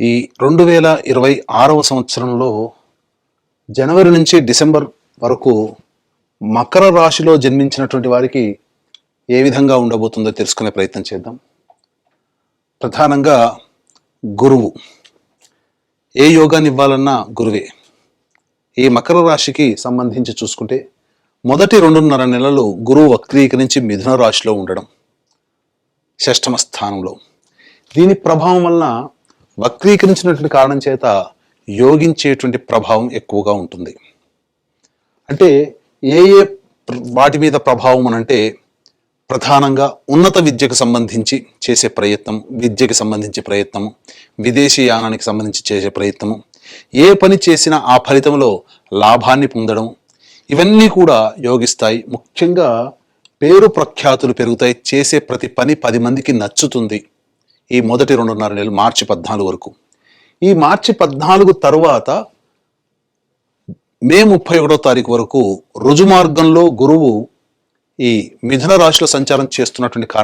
ఈ రెండు వేల ఇరవై ఆరవ సంవత్సరంలో జనవరి నుంచి డిసెంబర్ వరకు మకర రాశిలో జన్మించినటువంటి వారికి ఏ విధంగా ఉండబోతుందో తెలుసుకునే ప్రయత్నం చేద్దాం. ప్రధానంగా గురువు. ఏ యోగాన్ని ఇవ్వాలన్నా గురువే. ఈ మకర రాశికి సంబంధించి చూసుకుంటే మొదటి రెండున్నర నెలలు గురువు వక్రీకరించి మిథున రాశిలో ఉండడం షష్టమ స్థానంలో. దీని ప్రభావం వలన వక్రీకరించినటువంటి కారణం చేత యోగించేటువంటి ప్రభావం ఎక్కువగా ఉంటుంది. అంటే ఏ ఏ వాటి మీద ప్రభావం అని అంటే ప్రధానంగా ఉన్నత విద్యకు సంబంధించి చేసే ప్రయత్నం విద్యకి సంబంధించి ప్రయత్నం విదేశీ యానానికి సంబంధించి చేసే ప్రయత్నము ఏ పని చేసినా ఆ ఫలితంలో లాభాన్ని పొందడం ఇవన్నీ కూడా యోగిస్తాయి. ముఖ్యంగా పేరు ప్రఖ్యాతులు పెరుగుతాయి. చేసే ప్రతి పని పది మందికి నచ్చుతుంది. ఈ మొదటి రెండున్నర నెలలు మార్చి పద్నాలుగు వరకు. ఈ మార్చి పద్నాలుగు తరువాత మే ముప్పై ఒకటో తారీఖు వరకు రుజుమార్గంలో గురువు ఈ మిథున రాశిలో సంచారం చేస్తున్నటువంటి కారణం